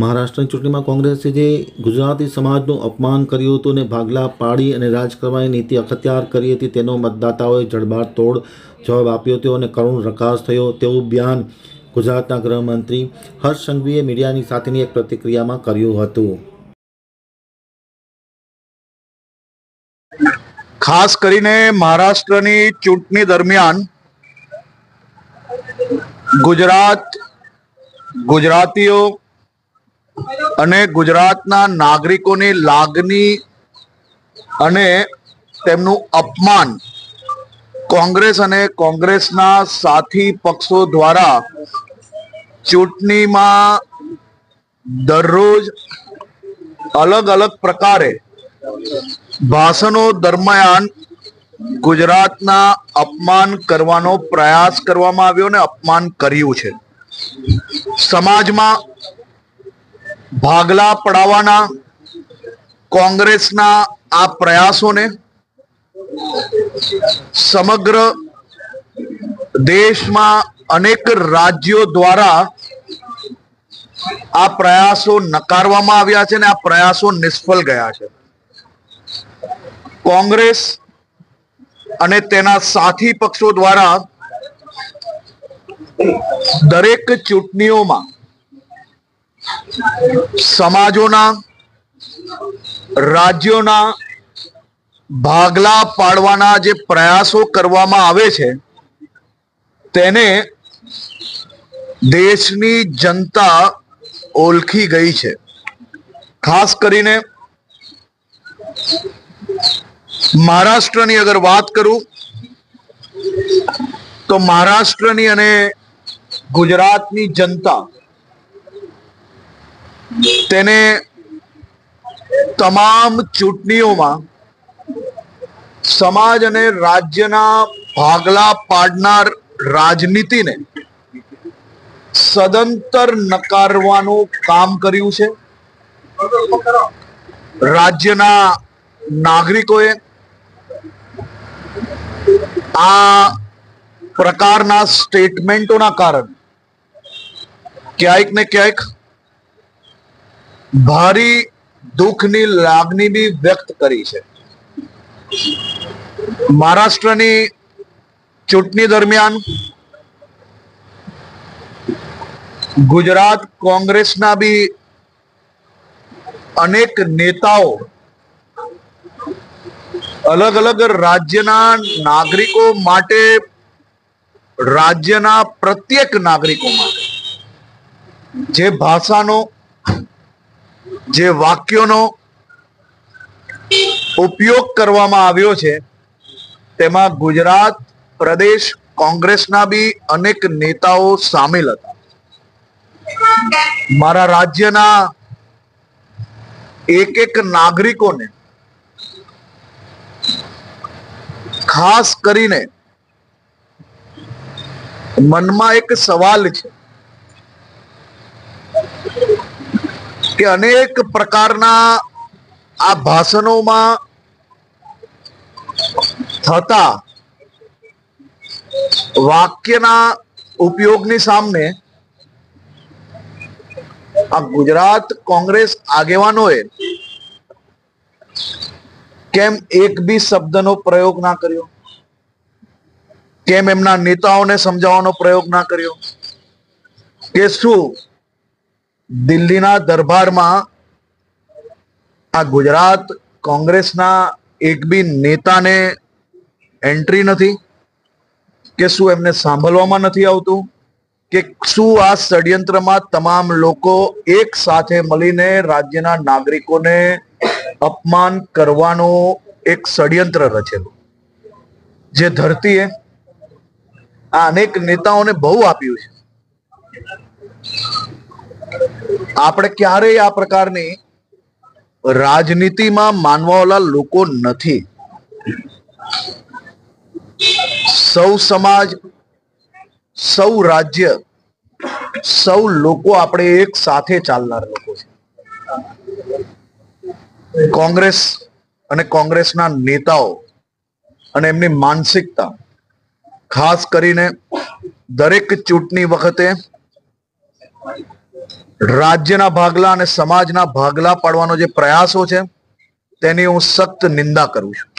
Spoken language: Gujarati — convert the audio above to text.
મહારાષ્ટ્રની ચૂંટણીમાં કોંગ્રેસે જે ગુજરાતી સમાજનું અપમાન કર્યું હતું અને ભાગલા પાડી અને રાજ નીતિ અખત્યાર કરી હતી, તેનો મતદાતાઓએ જડબાતોડ જવાબ આપ્યો હતો અને કરુણ રકાસ થયો. તેવું બયાન ગુજરાતના ગૃહમંત્રી હર્ષ સંઘવીએ મીડિયાની સાથેની એક પ્રતિક્રિયામાં કર્યું હતું. ખાસ કરીને મહારાષ્ટ્રની ચૂંટણી દરમિયાન ગુજરાત ગુજરાતીઓ અને ગુજરાતના નાગરિકોની લાગણી અને તેમનું અપમાન કોંગ્રેસ અને કોંગ્રેસના સાથી પક્ષો દ્વારા ચૂંટણીમાં દરરોજ અલગ અલગ પ્રકારે ભાષણો દરમિયાન ગુજરાતના અપમાન કરવાનો પ્રયાસ કરવામાં આવ્યો અને અપમાન કર્યું છે. સમાજમાં ભાગલા પડાવવાના કોંગ્રેસના આ પ્રયાસોને સમગ્ર દેશમાં અનેક રાજ્યો દ્વારા આ પ્રયાસો નકારવામાં આવ્યા છે અને આ પ્રયાસો નિષ્ફળ ગયા છે. કોંગ્રેસ અને તેના સાથી પક્ષો દ્વારા દરેક ચૂંટણીઓમાં સમાજોના, રાજ્યોના ભાગલા પાડવાના જે પ્રયાસો કરવામાં આવે છે, તેને દેશની જનતા ઓળખી ગઈ છે. ખાસ કરીને મહારાષ્ટ્રની અગર વાત કરું, તો મહારાષ્ટ્રની અને ગુજરાતની જનતા તેને તમામ ચૂંટણીઓમાં સમાજ અને રાજ્યના ભાગલા પાડનાર રાજનીતિને સદંતર નકારવાનું કામ કર્યું છે. રાજ્યના નાગરિકોએ આ પ્રકારના સ્ટેટમેન્ટોના કારણે ક્યાંક ને ક્યાંક ભારી દુઃખની લાગણી બી વ્યક્ત કરી છે. મહારાષ્ટ્રની ચૂંટણી દરમિયાન ગુજરાત કોંગ્રેસના બી અનેક નેતાઓ અલગ અલગ રાજ્યના નાગરિકો માટે રાજ્યના પ્રત્યેક નાગરિકો માટે જે ભાષાનો જે વાક્યોનો ઉપયોગ કરવામાં આવ્યો છે, તેમાં ગુજરાત પ્રદેશ કોંગ્રેસના બી અનેક નેતાઓ સામેલ હતા. મારા રાજ્યના એક એક નાગરિકોને, ખાસ કરીને મનમાં એક સવાલ છે. કે અનેક પ્રકારના આ ભાષણોમાં થતા વાક્યના ઉપયોગની સામે આ ગુજરાત કોંગ્રેસ આગેવાનોએ કેમ એક બી શબ્દનો પ્રયોગ ના કર્યો? કેમ એમના નેતાઓને સમજાવવાનો પ્રયોગ ના કર્યો? કે શું દિલ્હીના દરબારમાં આ ગુજરાત કોંગ્રેસના એક બી નેતાને એન્ટ્રી નથી, કે શું એમને સાંભળવામાં નથી આવતું, કે શું આ ષડયંત્રમાં તમામ લોકો એક સાથે મળીને રાજ્યના નાગરિકોને અપમાન કરવાનો એક ષડયંત્ર રચેલું. જે ધરતીએ આ અનેક નેતાઓને બહુ આપ્યું છે. આપણે ક્યારેય આ પ્રકારની રાજનીતિમાં માનવાવાળા લોકો નથી. સૌ સમાજ, સૌ રાજ્ય, સૌ લોકો આપણે એક સાથે ચાલનાર લોકો છે. કોંગ્રેસ અને કોંગ્રેસના નેતાઓ અને એમની માનસિકતા, ખાસ કરીને દરેક ચૂંટણી વખતે રાજ્યના ભાગલા અને સમાજના ભાગલા પાડવાનો જે પ્રયાસો છે, તેની હું સખ્ત નિંદા કરું છું.